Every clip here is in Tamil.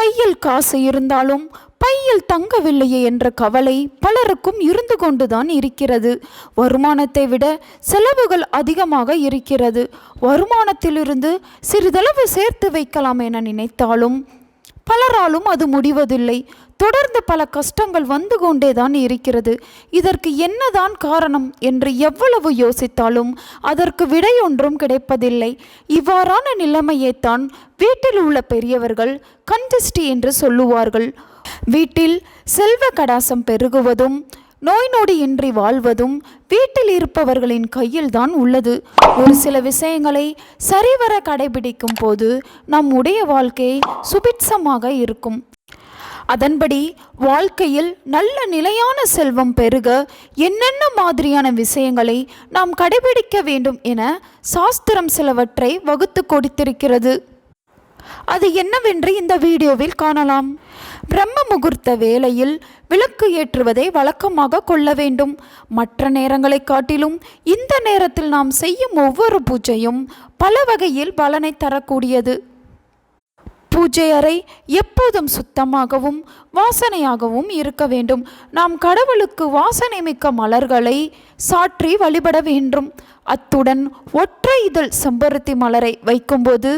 கையில் காசு இருந்தாலும் பையில் தங்கவில்லையே என்ற கவலை பலருக்கும் இருந்து கொண்டுதான் இருக்கிறது. வருமானத்தை விட செலவுகள் அதிகமாக இருக்கிறது. வருமானத்திலிருந்து சிறிதளவு சேர்த்து வைக்கலாம் என நினைத்தாலும் பலராலும் அது முடிவதில்லை. தொடர்ந்து பல கஷ்டங்கள் வந்து கொண்டேதான் இருக்கிறது. இதற்கு என்னதான் காரணம் என்று எவ்வளவு யோசித்தாலும் அதற்கு விடையொன்றும் கிடைப்பதில்லை. இவ்வாறான நிலைமையைத்தான் வீட்டில் உள்ள பெரியவர்கள் கண் கன்ஜஸ்டி என்று சொல்லுவார்கள். வீட்டில் செல்வ கடாசம் பெருகுவதும் நோய் நொடியின்றி வாழ்வதும் வீட்டில் இருப்பவர்களின் கையில்தான் உள்ளது. ஒரு சில விஷயங்களை சரிவர கடைபிடிக்கும் போது நம்முடைய வாழ்க்கை சுபிட்சமாக இருக்கும். அதன்படி வாழ்க்கையில் நல்ல நிலையான செல்வம் பெருக என்னென்ன மாதிரியான விஷயங்களை நாம் கடைபிடிக்க வேண்டும் என சாஸ்திரம் சிலவற்றை வகுத்து கொடுத்திருக்கிறது. அது என்னவென்று இந்த வீடியோவில் காணலாம். பிரம்ம முகூர்த்த வேளையில் விளக்கு ஏற்றுவதை வழக்கமாக கொள்ள வேண்டும். மற்ற நேரங்களை காட்டிலும் இந்த நேரத்தில் நாம் செய்யும் ஒவ்வொரு பூஜையும் பல வகையில் பலனை தரக்கூடியது. பூஜை அறை எப்போதும் சுத்தமாகவும் வாசனையாகவும் இருக்க வேண்டும். நாம் கடவுளுக்கு வாசனை மிக்க மலர்களை சாற்றி வழிபட வேண்டும். அத்துடன் ஒற்றை இதழ் செம்பருத்தி மலரை வைக்கும்போது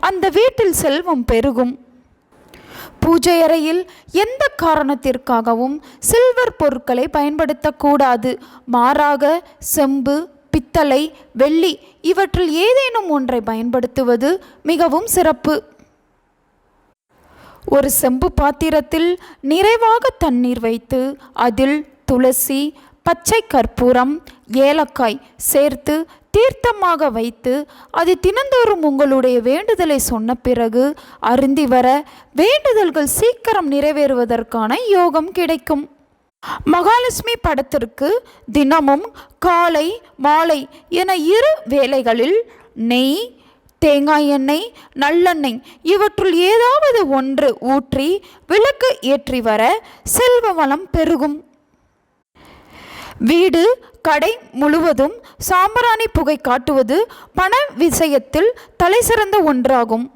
அந்த வீட்டில் செல்வம் பெருகும். பூஜை அறையில் எந்த காரணத்திற்காகவும் சில்வர் பொருட்களை பயன்படுத்தக்கூடாது. மாறாக செம்பு பித்தளை வெள்ளி இவற்றில் ஏதேனும் ஒன்றை பயன்படுத்துவது மிகவும் சிறப்பு. ஒரு செம்பு பாத்திரத்தில் நிறைவாக தண்ணீர் வைத்து அதில் துளசி பச்சை கற்பூரம் ஏலக்காய் சேர்த்து தீர்த்தமாக வைத்து அது தினந்தோறும் உங்களுடைய வேண்டுதலை சொன்ன பிறகு அருந்தி வர வேண்டுதல்கள் சீக்கிரம் நிறைவேறுவதற்கான யோகம் கிடைக்கும். மகாலட்சுமி படத்திற்கு தினமும் காலை மாலை என இரு வேளைகளில் நெய் தேங்காய் எண்ணெய் நல்லெண்ணெய் இவற்றுள் ஏதாவது ஒன்று ஊற்றி விளக்கு ஏற்றி வர செல்வ வளம் பெருகும். வீடு கடை முழுவதும் சாம்பிராணி புகை காட்டுவது பண விஷயத்தில் தலைசிறந்த ஒன்றாகும்.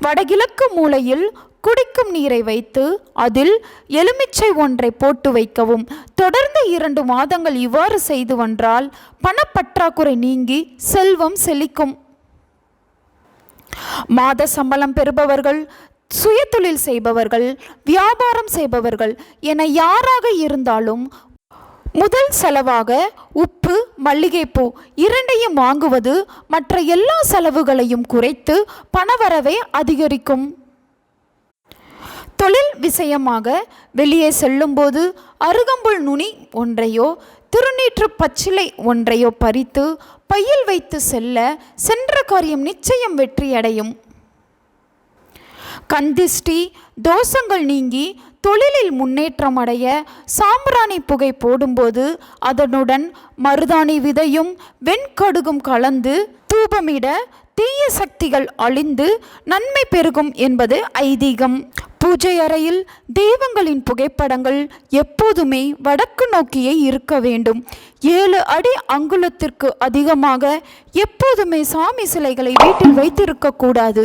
வடகிழக்கு மூலையில் குடிக்கும் நீரை வைத்து அதில் எலுமிச்சை ஒன்றை போட்டு வைக்கவும். தொடர்ந்து இரண்டு மாதங்கள் இவ்வாறு செய்து வந்தால் பணப்பற்றாக்குறை நீங்கி செல்வம் செழிக்கும். மாத சம்பளம் பெறுபவர்கள் சுயதொழில் செய்பவர்கள் வியாபாரம் செய்பவர்கள் என யாராக இருந்தாலும் முதல் செலவாக உப்பு மல்லிகைப்பூ இரண்டையும் வாங்குவது மற்ற எல்லா செலவுகளையும் குறைத்து பணவரவை அதிகரிக்கும். தொழில் விஷயமாக வெளியே செல்லும்போது அருகம்புல் நுனி ஒன்றையோ திருநீற்று பச்சிலை ஒன்றையோ பறித்து பையில் வைத்து செல்ல சென்ற காரியம் நிச்சயம் வெற்றியடையும். கந்திஷ்டி தோஷங்கள் நீங்கி தொழிலில் முன்னேற்றம் அடைய சாம்பிராணி புகை போடும்போது அதனுடன் மருதாணி விதையும் வெண்கடுகும் கலந்து தூபமிட தீய சக்திகள் அழிந்து நன்மை பெருகும் என்பது ஐதீகம். பூஜை அறையில் தெய்வங்களின் புகைப்படங்கள் எப்போதுமே வடக்கு நோக்கியே இருக்க வேண்டும். ஏழு அடி அங்குலத்திற்கு அதிகமாக எப்போதுமே சாமி சிலைகளை வீட்டில் வைத்திருக்கக்கூடாது